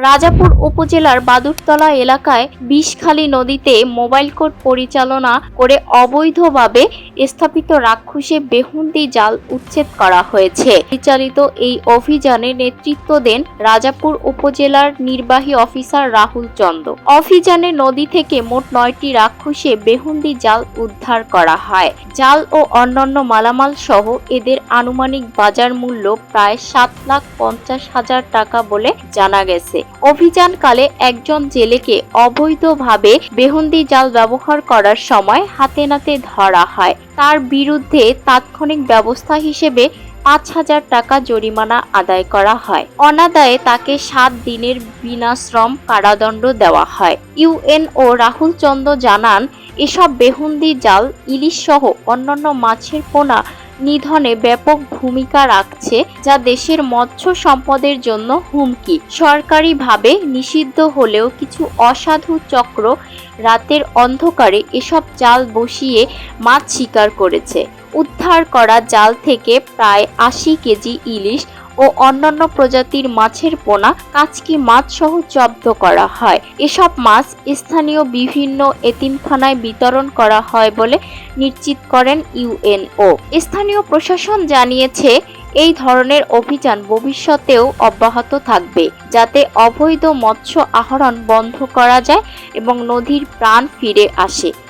রাজাপুর উপজেলার বাদুরতলা এলাকায় বিষখালী নদীতে মোবাইল কোর্ট পরিচালনা করে অবৈধভাবে স্থাপিত রাক্ষসে বেহুন্দি জাল উচ্ছেদ করা হয়েছে। পরিচালিত এই অভিযানে নেতৃত্ব দেন রাজাপুর উপজেলার নির্বাহী অফিসার রাহুল চন্দ। অভিযানে নদী থেকে মোট নয়টি রাক্ষসে বেহুন্দি জাল উদ্ধার করা হয়। জাল ও অন্যান্য মালামাল সহ এদের আনুমানিক বাজার মূল্য প্রায় সাত লাখ পঞ্চাশ হাজার টাকা বলে জানা গেছে। অভিযানকালে একজন জেলেকে অবৈধভাবে বেহুন্দি জাল ব্যবহার করার সময় হাতে নাতে ধরা হয়। তার বিরুদ্ধে তাৎক্ষণিক ব্যবস্থা হিসেবে পাঁচ হাজার টাকা জরিমানা আদায় করা হয়। অনাদায়ে তাকে সাত দিনের বিনাশ্রম কারাদণ্ড দেওয়া হয়। ইউএনও রাহুল চন্দ্র জানান, এসব বেহুন্দি জাল, ইলিশ সহ অন্যান্য মাছের পোনা নিধনে ব্যাপক ভূমিকা রাখছে, যা দেশের মৎস্য সম্পদের জন্য হুমকি। সরকারিভাবে নিষিদ্ধ হলেও কিছু অসাধু চক্র রাতের অন্ধকারে এসব জাল বসিয়ে মাছ শিকার করেছে। উদ্ধার করা জাল থেকে প্রায় আশি কেজি ইলিশ ও অন্যান্য প্রজাতির মাছের পোনা, কাচকি মাছ সহ জব্দ করা হয়। এসব মাছ স্থানীয় বিভিন্ন এতিমখানায় বিতরণ করা হয় বলে নিশ্চিত করেন ইউএনও। স্থানীয় প্রশাসন জানিয়েছে এই ধরনের অভিযান ভবিষ্যতেও অব্যাহত থাকবে, যাতে অবৈধ মৎস্য আহরণ বন্ধ করা যায় এবং নদীর প্রাণ ফিরে আসে।